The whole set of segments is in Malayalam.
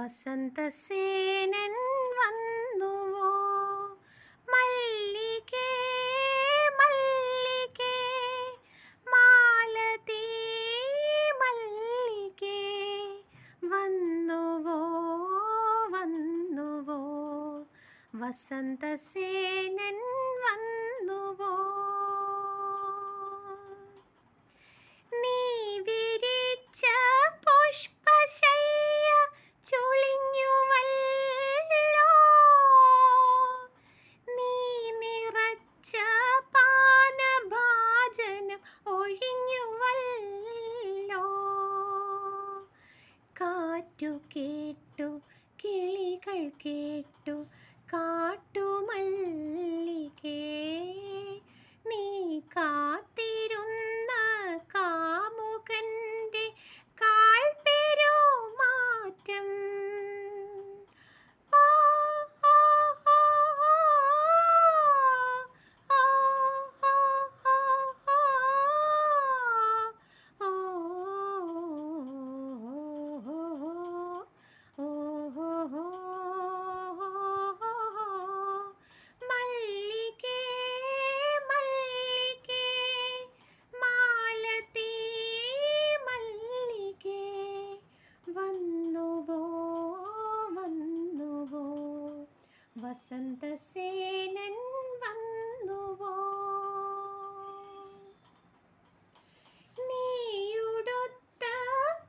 ವಸಂತ ಸೇನೆನ್ವನ್ನುವೋ ಮಲ್ಲಿಗೆ ಮಲ್ಲಿಗೆ ಮಾಲತಿ ಮಲ್ಲಿಗೆ ವನ್ನುವೋ ವನ್ನುವೋ ವಸಂತ ಸೇನೆನ್ കാറ്റു കേട്ടു കിളികൾ കേട്ടു കാട്ടുമല്ലികേ വസന്തസേനൻ വന്നുവോ? നീയുടുത്ത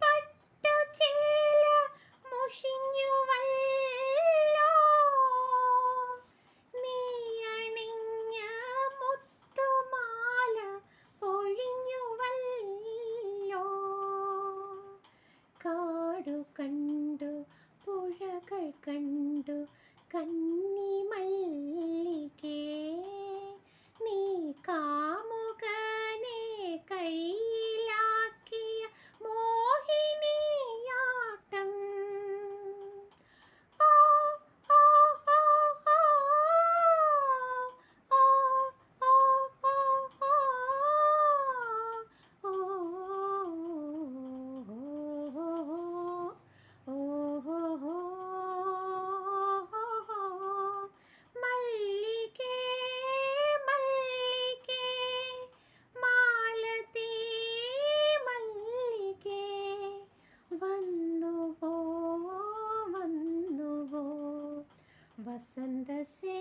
പട്ടുചേല മുഷിഞ്ഞുവല്ലോ. കണ്ടു പുഴകൾ കണ്ടു കന്നി And the sea.